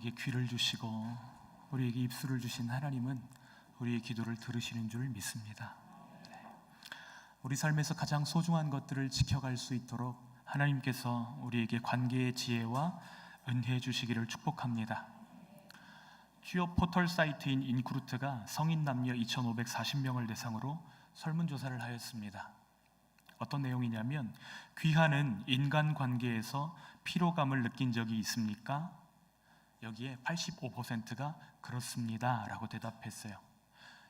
우리에게 귀를 주시고 우리에게 입술을 주신 하나님은 우리의 기도를 들으시는 줄 믿습니다. 네. 우리 삶에서 가장 소중한 것들을 지켜갈 수 있도록 하나님께서 우리에게 관계의 지혜와 은혜 주시기를 축복합니다. 주요 포털 사이트인 인크루트가 성인 남녀 2,540명을 대상으로 설문조사를 하였습니다. 어떤 내용이냐면 귀하는 인간 관계에서 피로감을 느낀 적이 있습니까? 여기에 85%가 그렇습니다 라고 대답했어요.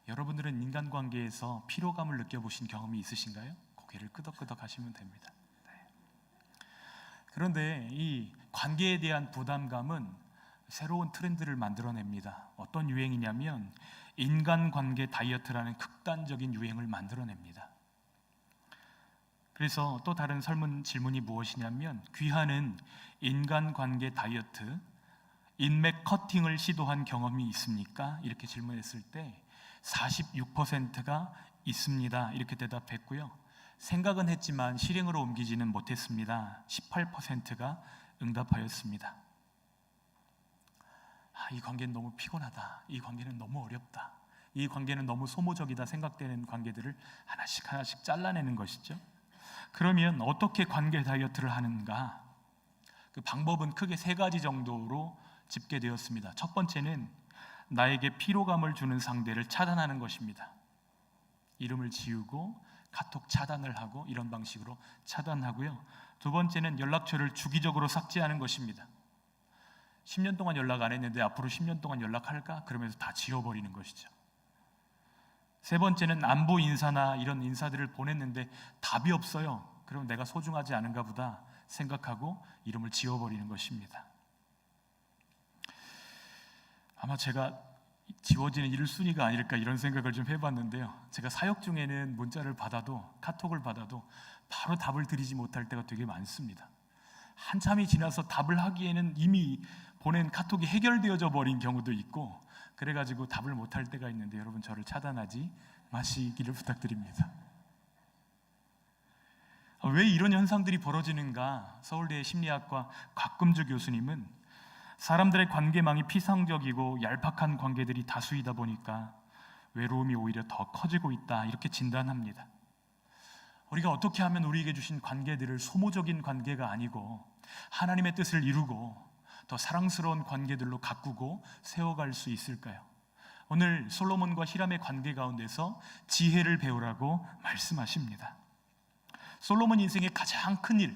여러분들은 인간 관계에서 피로감을 느껴보신 경험이 있으신가요? 고개를 끄덕끄덕 하시면 됩니다. 네. 그런데 이 관계에 대한 부담감은 새로운 트렌드를 만들어냅니다. 어떤 유행이냐면 인간관계 다이어트라는 극단적인 유행을 만들어냅니다. 그래서 또 다른 설문 질문이 무엇이냐면 귀하는 인간관계 다이어트 인맥 커팅을 시도한 경험이 있습니까? 이렇게 질문했을 때 46%가 있습니다. 이렇게 대답했고요. 생각은 했지만 실행으로 옮기지는 못했습니다. 18%가 응답하였습니다. 아, 이 관계는 너무 피곤하다. 이 관계는 너무 어렵다. 이 관계는 너무 소모적이다 생각되는 관계들을 하나씩 하나씩 잘라내는 것이죠. 그러면 어떻게 관계 다이어트를 하는가? 그 방법은 크게 세 가지 정도로 집계되었습니다. 첫 번째는 나에게 피로감을 주는 상대를 차단하는 것입니다. 이름을 지우고 카톡 차단을 하고 이런 방식으로 차단하고요. 두 번째는 연락처를 주기적으로 삭제하는 것입니다. 10년 동안 연락 안 했는데 앞으로 10년 동안 연락할까? 그러면서 다 지워버리는 것이죠. 세 번째는 안부 인사나 이런 인사들을 보냈는데 답이 없어요. 그럼 내가 소중하지 않은가 보다 생각하고 이름을 지워버리는 것입니다. 아마 제가 지워지는 1순위가 아닐까 이런 생각을 좀 해봤는데요. 제가 사역 중에는 문자를 받아도 카톡을 받아도 바로 답을 드리지 못할 때가 되게 많습니다. 한참이 지나서 답을 하기에는 이미 보낸 카톡이 해결되어져 버린 경우도 있고 그래가지고 답을 못할 때가 있는데 여러분 저를 차단하지 마시기를 부탁드립니다. 아, 왜 이런 현상들이 벌어지는가? 서울대 심리학과 곽금주 교수님은 사람들의 관계망이 피상적이고 얄팍한 관계들이 다수이다 보니까 외로움이 오히려 더 커지고 있다 이렇게 진단합니다. 우리가 어떻게 하면 우리에게 주신 관계들을 소모적인 관계가 아니고 하나님의 뜻을 이루고 더 사랑스러운 관계들로 가꾸고 세워갈 수 있을까요? 오늘 솔로몬과 히람의 관계 가운데서 지혜를 배우라고 말씀하십니다. 솔로몬 인생의 가장 큰 일,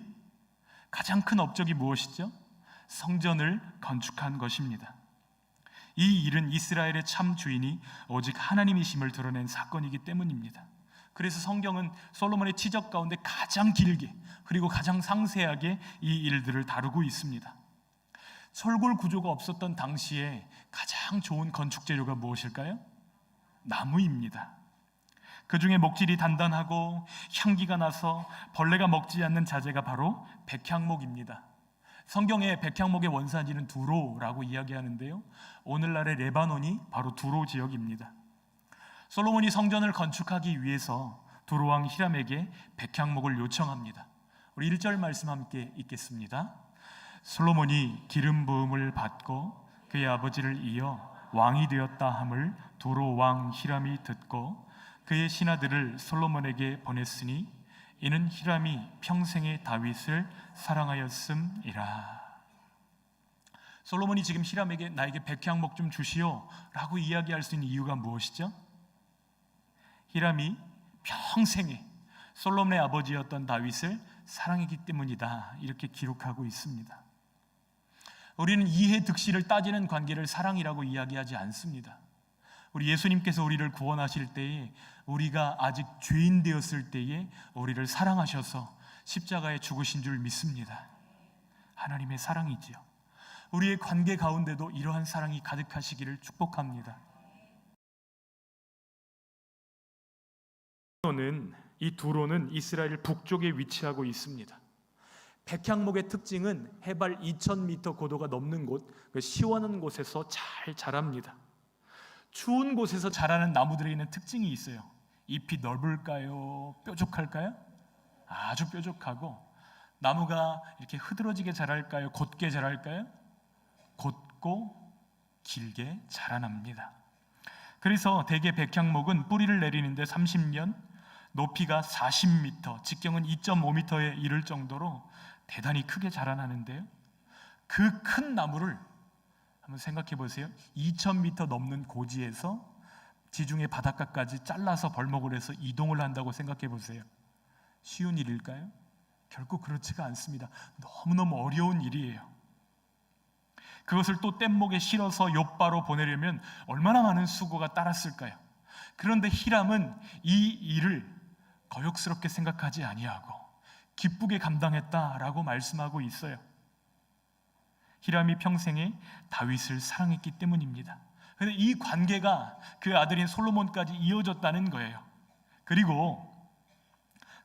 가장 큰 업적이 무엇이죠? 성전을 건축한 것입니다. 이 일은 이스라엘의 참 주인이 오직 하나님이심을 드러낸 사건이기 때문입니다. 그래서 성경은 솔로몬의 지적 가운데 가장 길게 그리고 가장 상세하게 이 일들을 다루고 있습니다. 철골 구조가 없었던 당시에 가장 좋은 건축 재료가 무엇일까요? 나무입니다. 그 중에 목질이 단단하고 향기가 나서 벌레가 먹지 않는 자재가 바로 백향목입니다. 성경에 백향목의 원산지는 두로라고 이야기하는데요. 오늘날의 레바논이 바로 두로 지역입니다. 솔로몬이 성전을 건축하기 위해서 두로왕 히람에게 백향목을 요청합니다. 우리 1절 말씀 함께 읽겠습니다. 솔로몬이 기름 부음을 받고 그의 아버지를 이어 왕이 되었다 함을 두로 왕 히람이 듣고 그의 신하들을 솔로몬에게 보냈으니 이는 히람이 평생의 다윗을 사랑하였음이라. 솔로몬이 지금 히람에게 나에게 백향목 좀 주시오라고 이야기할 수 있는 이유가 무엇이죠? 히람이 평생에 솔로몬의 아버지였던 다윗을 사랑했기 때문이다. 이렇게 기록하고 있습니다. 우리는 이해 득실을 따지는 관계를 사랑이라고 이야기하지 않습니다. 우리 예수님께서 우리를 구원하실 때에 우리가 아직 죄인 되었을 때에 우리를 사랑하셔서 십자가에 죽으신 줄 믿습니다. 하나님의 사랑이지요. 우리의 관계 가운데도 이러한 사랑이 가득하시기를 축복합니다. 이 두로는 이스라엘 북쪽에 위치하고 있습니다. 백향목의 특징은 해발 2,000m 고도가 넘는 곳, 그 시원한 곳에서 잘 자랍니다. 추운 곳에서 자라는 나무들에 있는 특징이 있어요. 잎이 넓을까요? 뾰족할까요? 아주 뾰족하고 나무가 이렇게 흐드러지게 자랄까요? 곧게 자랄까요? 곧고 길게 자라납니다. 그래서 대개 백향목은 뿌리를 내리는데 30년, 높이가 40m, 직경은 2.5m에 이를 정도로 대단히 크게 자라나는데요. 그 큰 나무를 한번 생각해 보세요. 2,000m 넘는 고지에서 지중해 바닷가까지 잘라서 벌목을 해서 이동을 한다고 생각해 보세요. 쉬운 일일까요? 결코 그렇지가 않습니다. 너무너무 어려운 일이에요. 그것을 또 뗏목에 실어서 옆바로 보내려면 얼마나 많은 수고가 따랐을까요? 그런데 히람은 이 일을 거역스럽게 생각하지 아니하고 기쁘게 감당했다라고 말씀하고 있어요. 히람이 평생에 다윗을 사랑했기 때문입니다. 그런데 이 관계가 그 아들인 솔로몬까지 이어졌다는 거예요. 그리고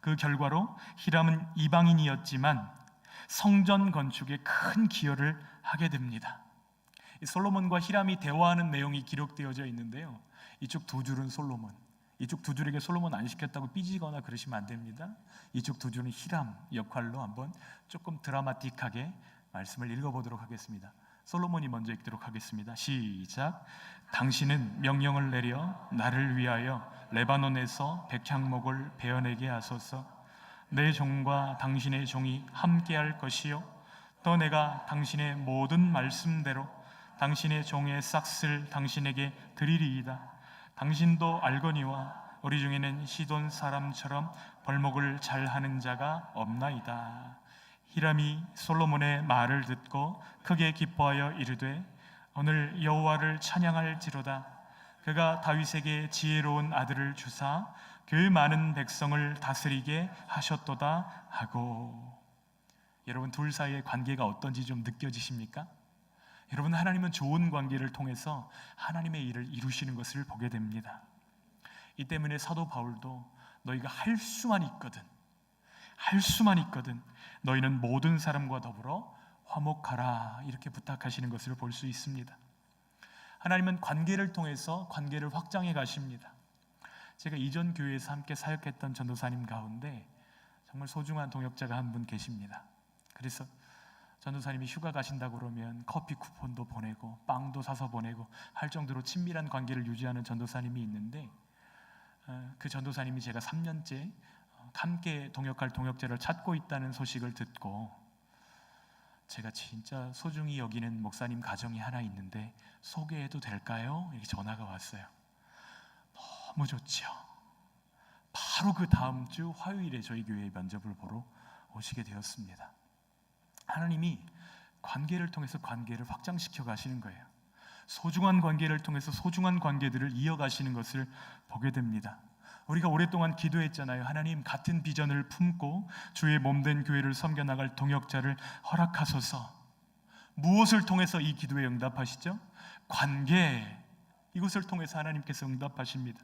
그 결과로 히람은 이방인이었지만 성전 건축에 큰 기여를 하게 됩니다. 이 솔로몬과 히람이 대화하는 내용이 기록되어져 있는데요. 이쪽 두 줄은 솔로몬, 이쪽 두 줄에게 솔로몬 안 시켰다고 삐지거나 그러시면 안 됩니다. 이쪽 두 줄은 히람 역할로 한번 조금 드라마틱하게 말씀을 읽어보도록 하겠습니다. 솔로몬이 먼저 읽도록 하겠습니다. 시작. 당신은 명령을 내려 나를 위하여 레바논에서 백향목을 베어내게 하소서. 내 종과 당신의 종이 함께할 것이요. 또 내가 당신의 모든 말씀대로 당신의 종의 싹을 당신에게 드리리이다. 당신도 알거니와 우리 중에는 시돈 사람처럼 벌목을 잘 하는 자가 없나이다. 히람이 솔로몬의 말을 듣고 크게 기뻐하여 이르되 오늘 여호와를 찬양할지로다 그가 다윗에게 지혜로운 아들을 주사 그 많은 백성을 다스리게 하셨도다 하고 여러분 둘 사이의 관계가 어떤지 좀 느껴지십니까? 여러분 하나님은 좋은 관계를 통해서 하나님의 일을 이루시는 것을 보게 됩니다. 이 때문에 사도 바울도 너희가 할 수만 있거든 할 수만 있거든 너희는 모든 사람과 더불어 화목하라 이렇게 부탁하시는 것을 볼 수 있습니다. 하나님은 관계를 통해서 관계를 확장해 가십니다. 제가 이전 교회에서 함께 사역했던 전도사님 가운데 정말 소중한 동역자가 한 분 계십니다. 그래서 전도사님이 휴가 가신다 그러면 커피 쿠폰도 보내고 빵도 사서 보내고 할 정도로 친밀한 관계를 유지하는 전도사님이 있는데 어, 그 전도사님이 제가 3년째 함께 동역할 동역자를 찾고 있다는 소식을 듣고 제가 진짜 소중히 여기는 목사님 가정이 하나 있는데 소개해도 될까요? 이렇게 전화가 왔어요. 너무 좋죠. 바로 그 다음 주 화요일에 저희 교회 면접을 보러 오시게 되었습니다. 하나님이 관계를 통해서 관계를 확장시켜 가시는 거예요. 소중한 관계를 통해서 소중한 관계들을 이어가시는 것을 보게 됩니다. 우리가 오랫동안 기도했잖아요. 하나님 같은 비전을 품고 주의 몸된 교회를 섬겨 나갈 동역자를 허락하소서. 무엇을 통해서 이 기도에 응답하시죠? 관계. 이것을 통해서 하나님께서 응답하십니다.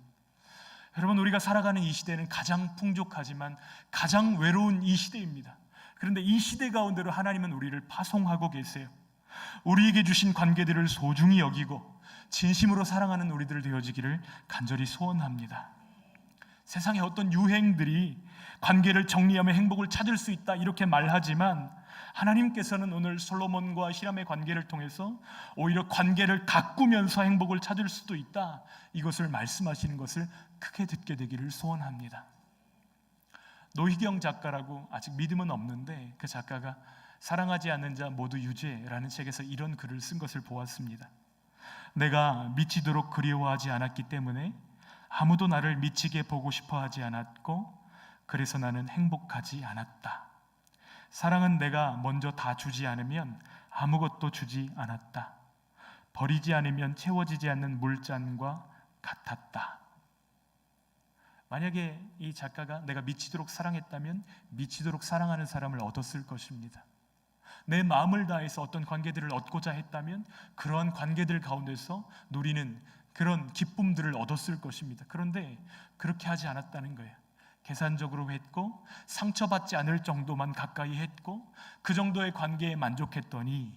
여러분 우리가 살아가는 이 시대는 가장 풍족하지만 가장 외로운 이 시대입니다. 그런데 이 시대 가운데로 하나님은 우리를 파송하고 계세요. 우리에게 주신 관계들을 소중히 여기고 진심으로 사랑하는 우리들 되어지기를 간절히 소원합니다. 세상의 어떤 유행들이 관계를 정리하면 행복을 찾을 수 있다 이렇게 말하지만 하나님께서는 오늘 솔로몬과 히람의 관계를 통해서 오히려 관계를 가꾸면서 행복을 찾을 수도 있다 이것을 말씀하시는 것을 크게 듣게 되기를 소원합니다. 노희경 작가라고 아직 믿음은 없는데 그 작가가 사랑하지 않는 자 모두 유죄라는 책에서 이런 글을 쓴 것을 보았습니다. 내가 미치도록 그리워하지 않았기 때문에 아무도 나를 미치게 보고 싶어 하지 않았고 그래서 나는 행복하지 않았다. 사랑은 내가 먼저 다 주지 않으면 아무것도 주지 않았다. 버리지 않으면 채워지지 않는 물잔과 같았다. 만약에 이 작가가 내가 미치도록 사랑했다면 미치도록 사랑하는 사람을 얻었을 것입니다. 내 마음을 다해서 어떤 관계들을 얻고자 했다면 그러한 관계들 가운데서 누리는 그런 기쁨들을 얻었을 것입니다. 그런데 그렇게 하지 않았다는 거예요. 계산적으로 했고 상처받지 않을 정도만 가까이 했고 그 정도의 관계에 만족했더니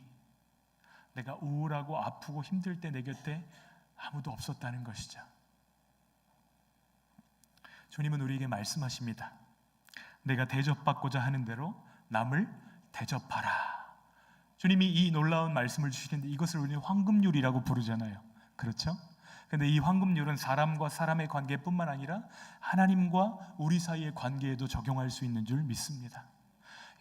내가 우울하고 아프고 힘들 때 내 곁에 아무도 없었다는 것이죠. 주님은 우리에게 말씀하십니다. 내가 대접받고자 하는 대로 남을 대접하라. 주님이 이 놀라운 말씀을 주시는데 이것을 우리는 황금률이라고 부르잖아요. 그렇죠? 근데 이 황금률은 사람과 사람의 관계뿐만 아니라 하나님과 우리 사이의 관계에도 적용할 수 있는 줄 믿습니다.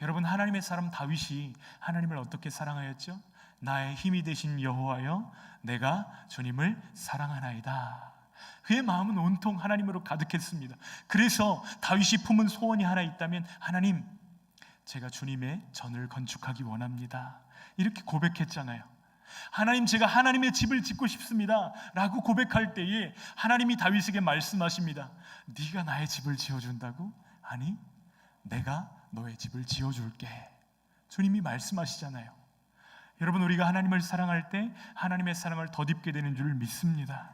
여러분 하나님의 사람 다윗이 하나님을 어떻게 사랑하였죠? 나의 힘이 되신 여호와여 내가 주님을 사랑하나이다. 그의 마음은 온통 하나님으로 가득했습니다. 그래서 다윗이 품은 소원이 하나 있다면 하나님 제가 주님의 전을 건축하기 원합니다. 이렇게 고백했잖아요. 하나님 제가 하나님의 집을 짓고 싶습니다. 라고 고백할 때에 하나님이 다윗에게 말씀하십니다. 네가 나의 집을 지어 준다고? 아니, 내가 너의 집을 지어 줄게. 주님이 말씀하시잖아요. 여러분 우리가 하나님을 사랑할 때 하나님의 사랑을 덧입게 되는 줄 믿습니다.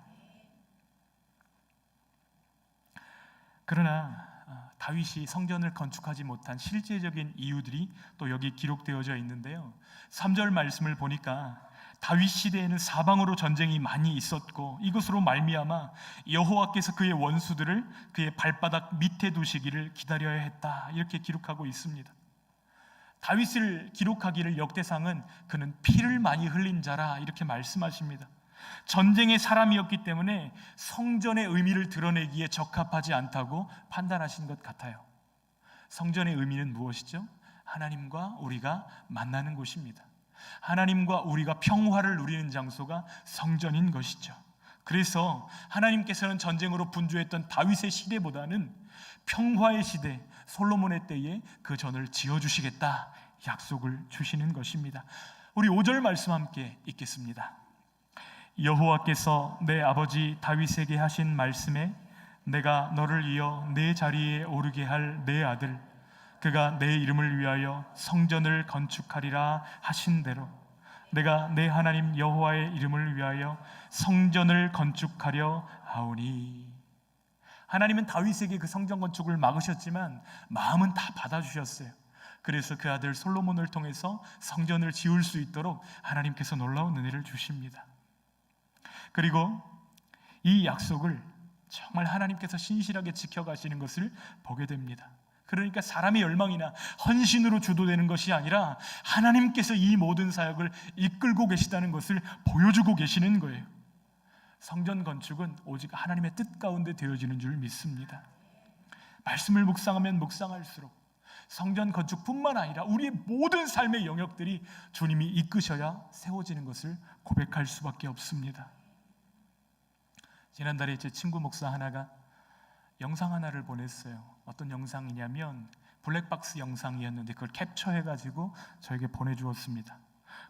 그러나 아, 다윗이 성전을 건축하지 못한 실제적인 이유들이 또 여기 기록되어져 있는데요. 3절 말씀을 보니까 다윗 시대에는 사방으로 전쟁이 많이 있었고 이것으로 말미암아 여호와께서 그의 원수들을 그의 발바닥 밑에 두시기를 기다려야 했다. 이렇게 기록하고 있습니다. 다윗을 기록하기를 역대상은 그는 피를 많이 흘린 자라 이렇게 말씀하십니다. 전쟁의 사람이었기 때문에 성전의 의미를 드러내기에 적합하지 않다고 판단하신 것 같아요. 성전의 의미는 무엇이죠? 하나님과 우리가 만나는 곳입니다. 하나님과 우리가 평화를 누리는 장소가 성전인 것이죠. 그래서 하나님께서는 전쟁으로 분주했던 다윗의 시대보다는 평화의 시대, 솔로몬의 때에 그 전을 지어 주시겠다 약속을 주시는 것입니다. 우리 5절 말씀 함께 읽겠습니다. 여호와께서 내 아버지 다윗에게 하신 말씀에 내가 너를 이어 내 자리에 오르게 할 내 아들 그가 내 이름을 위하여 성전을 건축하리라 하신 대로 내가 내 하나님 여호와의 이름을 위하여 성전을 건축하려 하오니 하나님은 다윗에게 그 성전 건축을 막으셨지만 마음은 다 받아주셨어요. 그래서 그 아들 솔로몬을 통해서 성전을 지을 수 있도록 하나님께서 놀라운 은혜를 주십니다. 그리고 이 약속을 정말 하나님께서 신실하게 지켜가시는 것을 보게 됩니다. 그러니까 사람의 열망이나 헌신으로 주도되는 것이 아니라 하나님께서 이 모든 사역을 이끌고 계시다는 것을 보여주고 계시는 거예요. 성전 건축은 오직 하나님의 뜻 가운데 되어지는 줄 믿습니다. 말씀을 묵상하면 묵상할수록 성전 건축뿐만 아니라 우리의 모든 삶의 영역들이 주님이 이끄셔야 세워지는 것을 고백할 수밖에 없습니다. 지난달에 제 친구 목사 하나가 영상 하나를 보냈어요. 어떤 영상이냐면 블랙박스 영상이었는데 그걸 캡처해 가지고 저에게 보내주었습니다.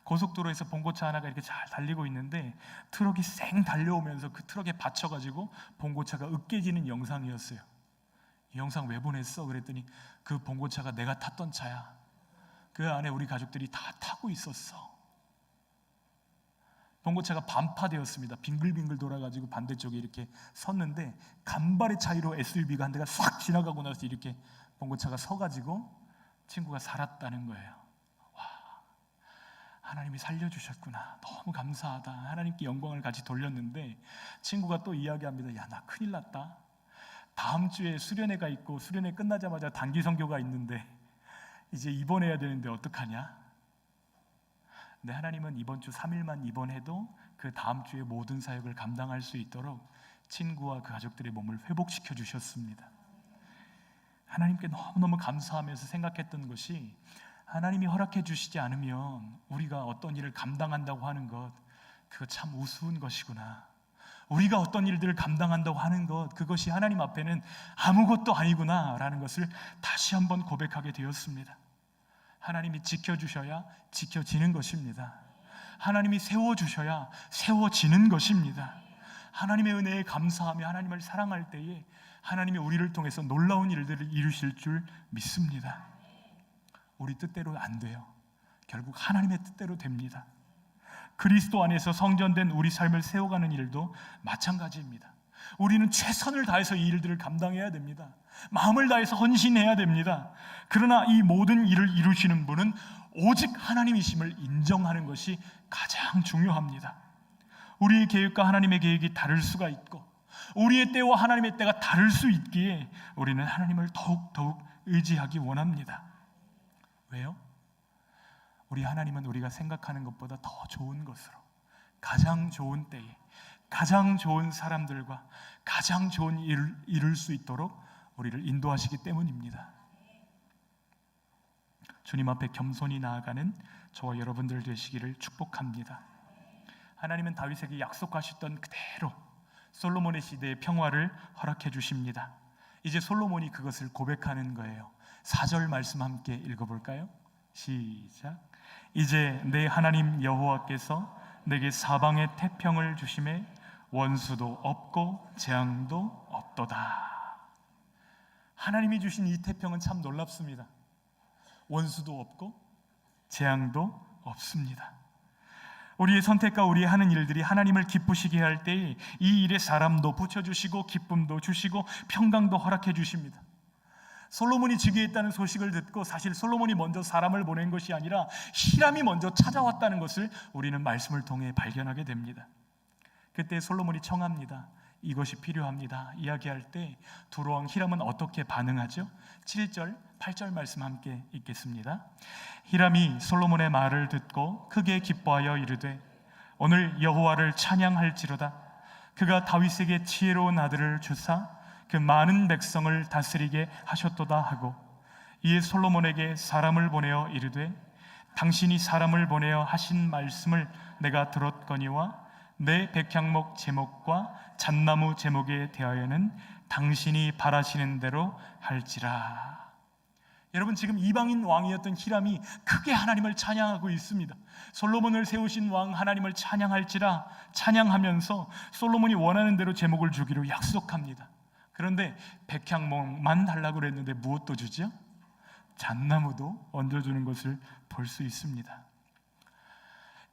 고속도로에서 봉고차 하나가 이렇게 잘 달리고 있는데 트럭이 쌩 달려오면서 그 트럭에 받쳐가지고 봉고차가 으깨지는 영상이었어요. 이 영상 왜 보냈어? 그랬더니 그 봉고차가 내가 탔던 차야. 그 안에 우리 가족들이 다 타고 있었어. 봉고차가 반파되었습니다. 빙글빙글 돌아가지고 반대쪽에 이렇게 섰는데 간발의 차이로 SUV가 한 대가 싹 지나가고 나서 이렇게 봉고차가 서가지고 친구가 살았다는 거예요. 와, 하나님이 살려주셨구나. 너무 감사하다. 하나님께 영광을 같이 돌렸는데 친구가 또 이야기합니다. 야, 나 큰일 났다. 다음 주에 수련회가 있고 수련회 끝나자마자 단기 선교가 있는데 이제 입원해야 되는데 어떡하냐? 네, 하나님은 이번 주 3일만 입원해도 그 다음 주에 모든 사역을 감당할 수 있도록 친구와 그 가족들의 몸을 회복시켜 주셨습니다. 하나님께 너무너무 감사하면서 생각했던 것이 하나님이 허락해 주시지 않으면 우리가 어떤 일을 감당한다고 하는 것 그거 참 우스운 것이구나. 우리가 어떤 일들을 감당한다고 하는 것 그것이 하나님 앞에는 아무것도 아니구나라는 것을 다시 한번 고백하게 되었습니다. 하나님이 지켜주셔야 지켜지는 것입니다. 하나님이 세워주셔야 세워지는 것입니다. 하나님의 은혜에 감사하며 하나님을 사랑할 때에 하나님이 우리를 통해서 놀라운 일들을 이루실 줄 믿습니다. 우리 뜻대로 안 돼요. 결국 하나님의 뜻대로 됩니다. 그리스도 안에서 성전된 우리 삶을 세워가는 일도 마찬가지입니다. 우리는 최선을 다해서 이 일들을 감당해야 됩니다. 마음을 다해서 헌신해야 됩니다. 그러나 이 모든 일을 이루시는 분은 오직 하나님이심을 인정하는 것이 가장 중요합니다. 우리의 계획과 하나님의 계획이 다를 수가 있고 우리의 때와 하나님의 때가 다를 수 있기에 우리는 하나님을 더욱 더욱 의지하기 원합니다. 왜요? 우리 하나님은 우리가 생각하는 것보다 더 좋은 것으로 가장 좋은 때에 가장 좋은 사람들과 가장 좋은 일을 이룰 수 있도록 우리를 인도하시기 때문입니다. 주님 앞에 겸손히 나아가는 저와 여러분들 되시기를 축복합니다. 하나님은 다윗에게 약속하셨던 그대로 솔로몬의 시대의 평화를 허락해 주십니다. 이제 솔로몬이 그것을 고백하는 거예요. 4절 말씀 함께 읽어 볼까요? 시작. 이제 내 하나님 여호와께서 내게 사방의 태평을 주심에 원수도 없고 재앙도 없도다. 하나님이 주신 이 태평은 참 놀랍습니다. 원수도 없고 재앙도 없습니다. 우리의 선택과 우리의 하는 일들이 하나님을 기쁘시게 할때이 일에 사람도 붙여주시고 기쁨도 주시고 평강도 허락해 주십니다. 솔로몬이 즉위했다는 소식을 듣고 사실 솔로몬이 먼저 사람을 보낸 것이 아니라 히람이 먼저 찾아왔다는 것을 우리는 말씀을 통해 발견하게 됩니다. 그때 솔로몬이 청합니다. 이것이 필요합니다. 이야기할 때 두로왕 히람은 어떻게 반응하죠? 7절, 8절 말씀 함께 읽겠습니다. 히람이 솔로몬의 말을 듣고 크게 기뻐하여 이르되 오늘 여호와를 찬양할지로다. 그가 다윗에게 지혜로운 아들을 주사 그 많은 백성을 다스리게 하셨도다 하고 이에 솔로몬에게 사람을 보내어 이르되 당신이 사람을 보내어 하신 말씀을 내가 들었거니와 내 백향목 제목과 잣나무 제목에 대하여는 당신이 바라시는 대로 할지라. 여러분 지금 이방인 왕이었던 히람이 크게 하나님을 찬양하고 있습니다. 솔로몬을 세우신 왕 하나님을 찬양할지라 찬양하면서 솔로몬이 원하는 대로 제목을 주기로 약속합니다. 그런데 백향목만 달라고 그랬는데 무엇도 주죠? 잣나무도 얹어주는 것을 볼 수 있습니다.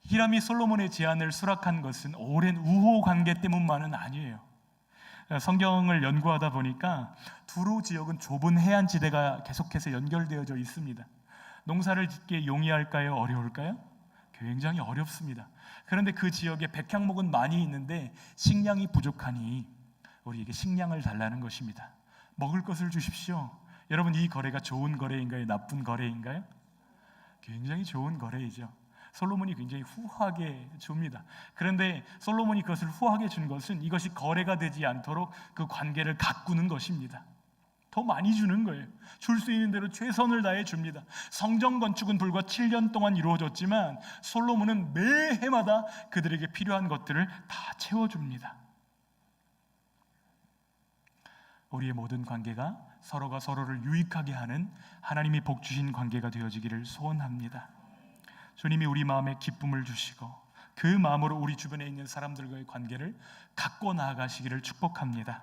히람이 솔로몬의 제안을 수락한 것은 오랜 우호 관계 때문만은 아니에요. 성경을 연구하다 보니까 두로 지역은 좁은 해안 지대가 계속해서 연결되어져 있습니다. 농사를 짓기에 용이할까요? 어려울까요? 굉장히 어렵습니다. 그런데 그 지역에 백향목은 많이 있는데 식량이 부족하니 우리에게 식량을 달라는 것입니다. 먹을 것을 주십시오. 여러분 이 거래가 좋은 거래인가요? 나쁜 거래인가요? 굉장히 좋은 거래이죠. 솔로몬이 굉장히 후하게 줍니다. 그런데 솔로몬이 그것을 후하게 준 것은 이것이 거래가 되지 않도록 그 관계를 가꾸는 것입니다. 더 많이 주는 거예요. 줄 수 있는 대로 최선을 다해 줍니다. 성전 건축은 불과 7년 동안 이루어졌지만 솔로몬은 매 해마다 그들에게 필요한 것들을 다 채워줍니다. 우리의 모든 관계가 서로가 서로를 유익하게 하는 하나님이 복 주신 관계가 되어지기를 소원합니다. 주님이 우리 마음에 기쁨을 주시고 그 마음으로 우리 주변에 있는 사람들과의 관계를 갖고 나아가시기를 축복합니다.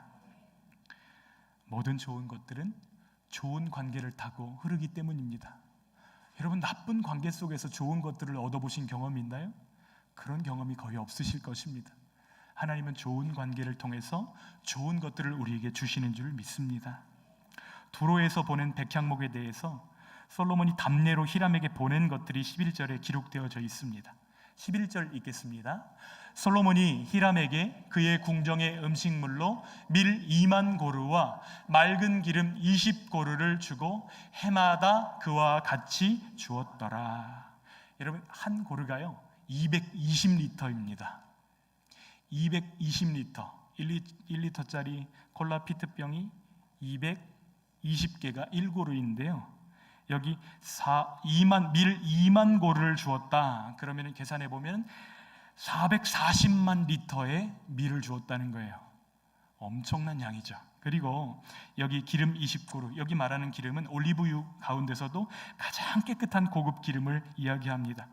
모든 좋은 것들은 좋은 관계를 타고 흐르기 때문입니다. 여러분 나쁜 관계 속에서 좋은 것들을 얻어보신 경험이 있나요? 그런 경험이 거의 없으실 것입니다. 하나님은 좋은 관계를 통해서 좋은 것들을 우리에게 주시는 줄 믿습니다. 두로에서 보낸 백향목에 대해서 솔로몬이 담례로 히람에게 보낸 것들이 11절에 기록되어져 있습니다. 11절 읽겠습니다. 솔로몬이 히람에게 그의 궁정의 음식물로 밀 2만 고루와 맑은 기름 20 고루를 주고 해마다 그와 같이 주었더라. 여러분 한 고루가요 220리터입니다. 220리터 1리터짜리 콜라 피트병이 220개가 1고루인데요. 여기 4, 2만 밀 2만 고를 주었다. 그러면 계산해 보면 440만 리터의 밀을 주었다는 거예요. 엄청난 양이죠. 그리고 여기 기름 20그루 여기 말하는 기름은 올리브유 가운데서도 가장 깨끗한 고급 기름을 이야기합니다.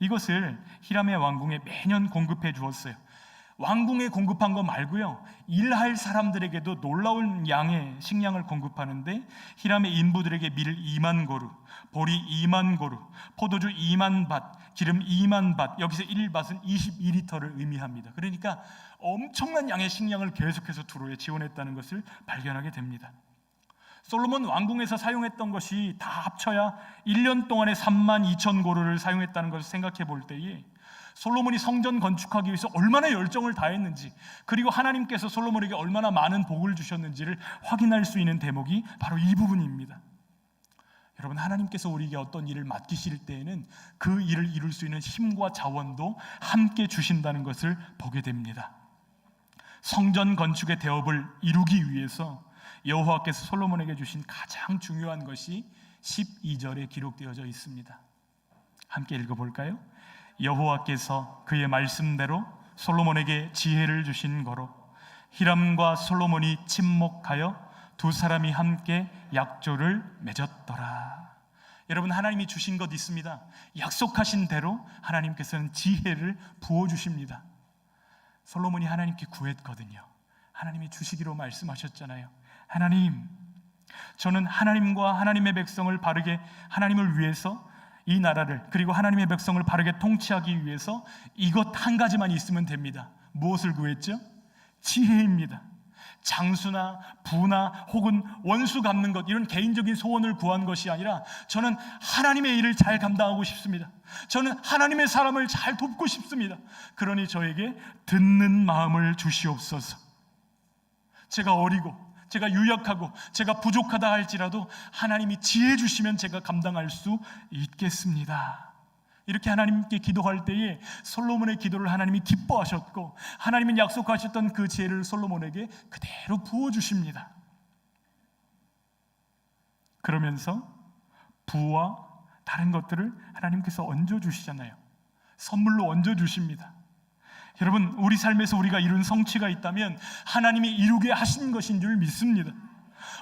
이것을 히람의 왕궁에 매년 공급해 주었어요. 왕궁에 공급한 거 말고요. 일할 사람들에게도 놀라운 양의 식량을 공급하는데 히람의 인부들에게 밀 2만 고루, 보리 2만 고루, 포도주 2만 밭, 기름 2만 밭. 여기서 1밭은 22리터를 의미합니다. 그러니까 엄청난 양의 식량을 계속해서 두로에 지원했다는 것을 발견하게 됩니다. 솔로몬 왕궁에서 사용했던 것이 다 합쳐야 1년 동안에 3만 2천 고루를 사용했다는 것을 생각해 볼 때에 솔로몬이 성전 건축하기 위해서 얼마나 열정을 다했는지 그리고 하나님께서 솔로몬에게 얼마나 많은 복을 주셨는지를 확인할 수 있는 대목이 바로 이 부분입니다. 여러분 하나님께서 우리에게 어떤 일을 맡기실 때에는 그 일을 이룰 수 있는 힘과 자원도 함께 주신다는 것을 보게 됩니다. 성전 건축의 대업을 이루기 위해서 여호와께서 솔로몬에게 주신 가장 중요한 것이 12절에 기록되어져 있습니다. 함께 읽어 볼까요? 여호와께서 그의 말씀대로 솔로몬에게 지혜를 주신 거로 히람과 솔로몬이 침묵하여 두 사람이 함께 약조를 맺었더라. 여러분 하나님이 주신 것 있습니다. 약속하신 대로 하나님께서는 지혜를 부어 주십니다. 솔로몬이 하나님께 구했거든요. 하나님이 주시기로 말씀하셨잖아요. 하나님, 저는 하나님과 하나님의 백성을 바르게 하나님을 위해서 이 나라를 그리고 하나님의 백성을 바르게 통치하기 위해서 이것 한 가지만 있으면 됩니다. 무엇을 구했죠? 지혜입니다. 장수나 부나 혹은 원수 갚는 것 이런 개인적인 소원을 구한 것이 아니라 저는 하나님의 일을 잘 감당하고 싶습니다. 저는 하나님의 사람을 잘 돕고 싶습니다. 그러니 저에게 듣는 마음을 주시옵소서. 제가 어리고 제가 유약하고 제가 부족하다 할지라도 하나님이 지혜 주시면 제가 감당할 수 있겠습니다. 이렇게 하나님께 기도할 때에 솔로몬의 기도를 하나님이 기뻐하셨고 하나님은 약속하셨던 그 지혜를 솔로몬에게 그대로 부어 주십니다. 그러면서 부와 다른 것들을 하나님께서 얹어 주시잖아요. 선물로 얹어 주십니다. 여러분, 우리 삶에서 우리가 이룬 성취가 있다면 하나님이 이루게 하신 것인 줄 믿습니다.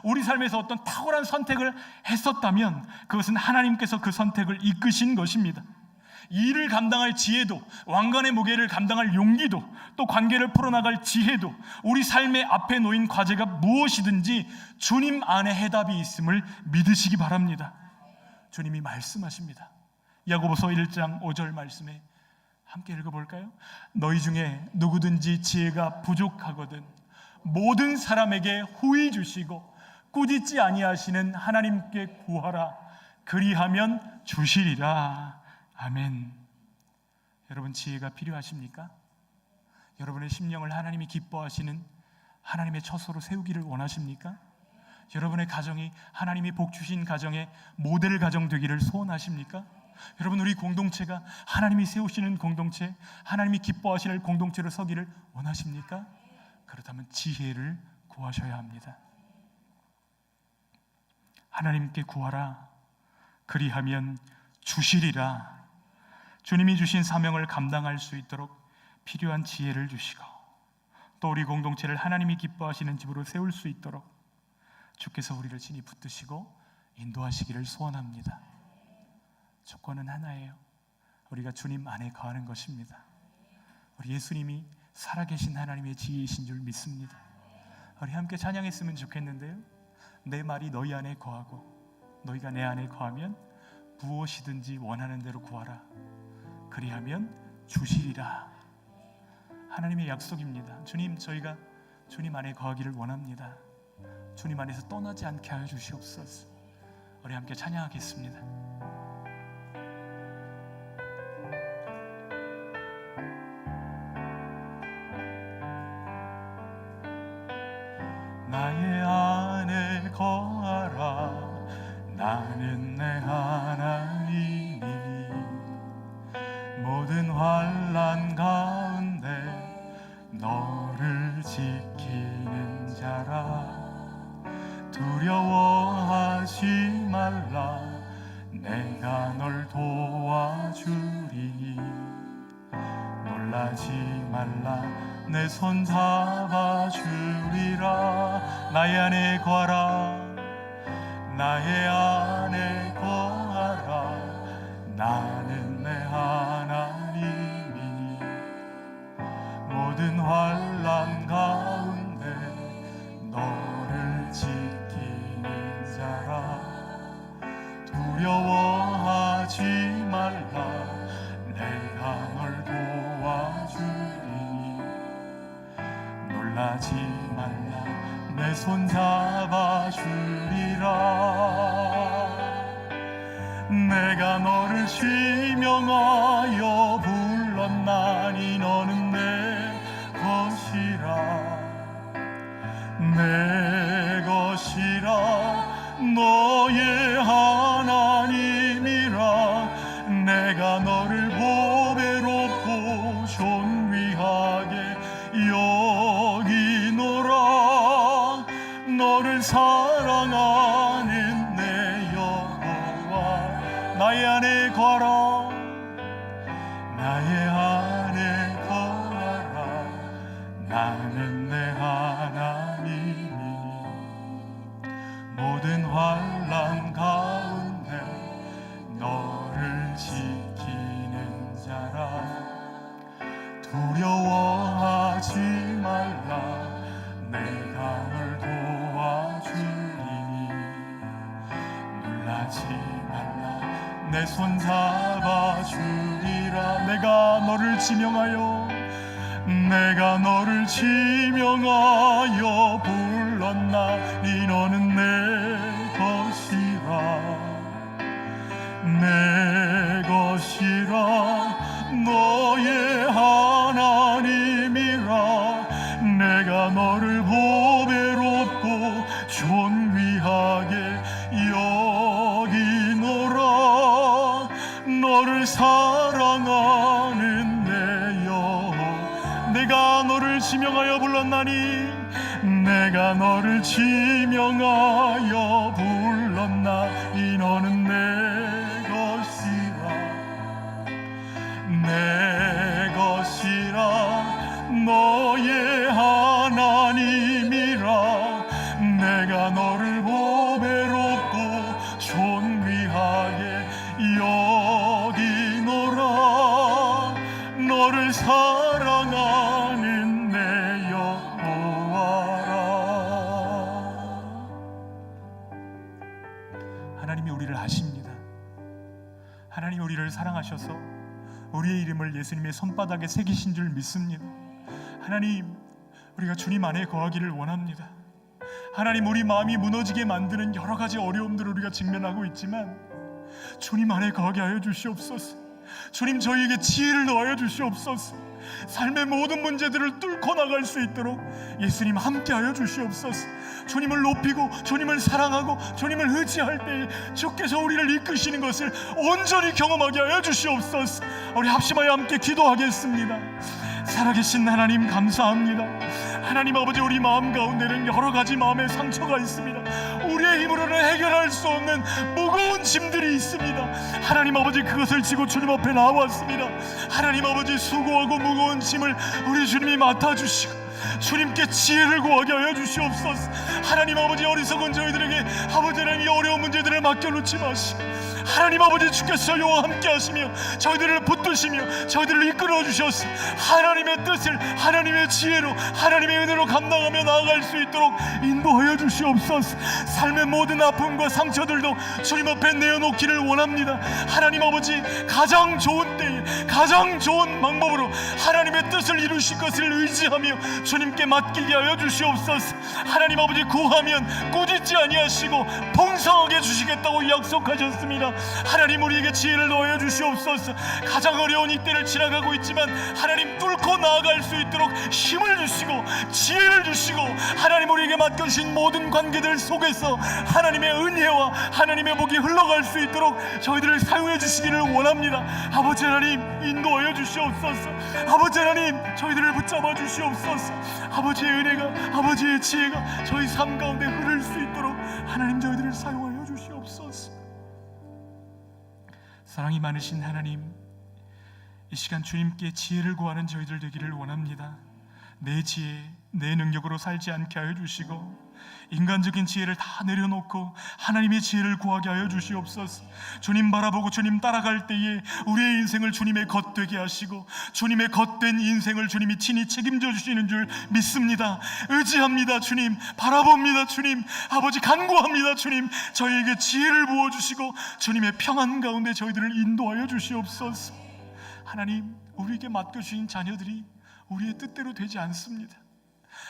우리 삶에서 어떤 탁월한 선택을 했었다면 그것은 하나님께서 그 선택을 이끄신 것입니다. 일을 감당할 지혜도, 왕관의 무게를 감당할 용기도, 또 관계를 풀어나갈 지혜도, 우리 삶의 앞에 놓인 과제가 무엇이든지 주님 안에 해답이 있음을 믿으시기 바랍니다. 주님이 말씀하십니다. 야고보서 1장 5절 말씀에 함께 읽어볼까요? 너희 중에 누구든지 지혜가 부족하거든 모든 사람에게 후히 주시고 꾸짖지 아니하시는 하나님께 구하라 그리하면 주시리라 아멘. 여러분 지혜가 필요하십니까? 여러분의 심령을 하나님이 기뻐하시는 하나님의 처소로 세우기를 원하십니까? 여러분의 가정이 하나님이 복 주신 가정의 모델 가정 되기를 소원하십니까? 여러분 우리 공동체가 하나님이 세우시는 공동체, 하나님이 기뻐하시는 공동체로 서기를 원하십니까? 그렇다면 지혜를 구하셔야 합니다. 하나님께 구하라. 그리하면 주시리라. 주님이 주신 사명을 감당할 수 있도록 필요한 지혜를 주시고 또 우리 공동체를 하나님이 기뻐하시는 집으로 세울 수 있도록 주께서 우리를 친히 붙드시고 인도하시기를 소원합니다. 조건은 하나예요. 우리가 주님 안에 거하는 것입니다. 우리 예수님이 살아계신 하나님의 지혜이신 줄 믿습니다. 우리 함께 찬양했으면 좋겠는데요. 내 말이 너희 안에 거하고 너희가 내 안에 거하면 무엇이든지 원하는 대로 구하라. 그리하면 주시리라. 하나님의 약속입니다. 주님, 저희가 주님 안에 거하기를 원합니다. 주님 안에서 떠나지 않게 하여 주시옵소서. 우리 함께 찬양하겠습니다. 내손 너를 사랑하는 내 여호 내가 너를 지명하여 불렀나니 내가 너를 지명하여 불렀나니 너는 내 것이라. 내 사랑하셔서 우리의 이름을 예수님의 손바닥에 새기신 줄 믿습니다. 하나님, 우리가 주님 안에 거하기를 원합니다. 하나님, 우리 마음이 무너지게 만드는 여러 가지 어려움들을 우리가 직면하고 있지만 주님 안에 거하게 하여 주시옵소서. 주님 저희에게 지혜를 더하여 주시옵소서. 삶의 모든 문제들을 뚫고 나갈 수 있도록 예수님 함께하여 주시옵소서. 주님을 높이고 주님을 사랑하고 주님을 의지할 때 주께서 우리를 이끄시는 것을 온전히 경험하게 하여 주시옵소서. 우리 합심하여 함께 기도하겠습니다. 살아계신 하나님 감사합니다. 하나님 아버지 우리 마음 가운데는 여러 가지 마음의 상처가 있습니다. 우리의 힘으로는 해결할 수 없는 무거운 짐들이 있습니다. 하나님 아버지 그것을 지고 주님 앞에 나왔습니다. 하나님 아버지 수고하고 무거운 짐을 우리 주님이 맡아 주시고 주님께 지혜를 구하게 하여 주시옵소서. 하나님 아버지 어리석은 저희들에게 아버지 하나님 이 어려운 문제들을 맡겨놓지 마시고 하나님 아버지 주께서 저희와 함께 하시며 저희들을 붙드시며 저희들을 이끌어 주셔서 하나님의 뜻을 하나님의 지혜로 하나님의 은혜로 감당하며 나아갈 수 있도록 인도하여 주시옵소서. 삶의 모든 아픔과 상처들도 주님 앞에 내어놓기를 원합니다. 하나님 아버지 가장 좋은 때에 가장 좋은 방법으로 하나님의 뜻을 이루실 것을 의지하며 주님께 맡기게 하여 주시옵소서. 하나님 아버지 구하면 꾸짖지 아니하시고 봉사하게 주시겠다고 약속하셨습니다. 하나님 우리에게 지혜를 넣어 주시옵소서. 가장 어려운 이때를 지나가고 있지만 하나님 뚫고 나아갈 수 있도록 힘을 주시고 지혜를 주시고 하나님 우리에게 맡겨주신 모든 관계들 속에서 하나님의 은혜와 하나님의 복이 흘러갈 수 있도록 저희들을 사용해 주시기를 원합니다. 아버지 하나님 인도하여 주시옵소서. 아버지 하나님 저희들을 붙잡아 주시옵소서. 아버지의 은혜가 아버지의 지혜가 저희 삶 가운데 흐를 수 있도록 하나님 저희들을 사용하여 주시옵소서. 사랑이 많으신 하나님 이 시간 주님께 지혜를 구하는 저희들 되기를 원합니다. 내 지혜 내 능력으로 살지 않게 하여 주시고 인간적인 지혜를 다 내려놓고 하나님의 지혜를 구하게 하여 주시옵소서. 주님 바라보고 주님 따라갈 때에 우리의 인생을 주님의 겉되게 하시고 주님의 겉된 인생을 주님이 친히 책임져 주시는 줄 믿습니다. 의지합니다, 주님. 바라봅니다, 주님. 아버지 간구합니다, 주님. 저희에게 지혜를 부어 주시고 주님의 평안 가운데 저희들을 인도하여 주시옵소서. 하나님, 우리에게 맡겨 주신 자녀들이 우리의 뜻대로 되지 않습니다.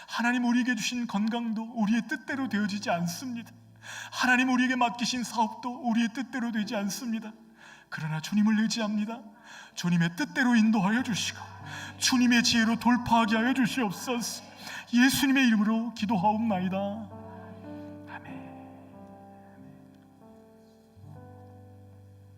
하나님 우리에게 주신 건강도 우리의 뜻대로 되어지지 않습니다. 하나님 우리에게 맡기신 사업도 우리의 뜻대로 되지 않습니다. 그러나 주님을 의지합니다. 주님의 뜻대로 인도하여 주시고 주님의 지혜로 돌파하게 하여 주시옵소서. 예수님의 이름으로 기도하옵나이다.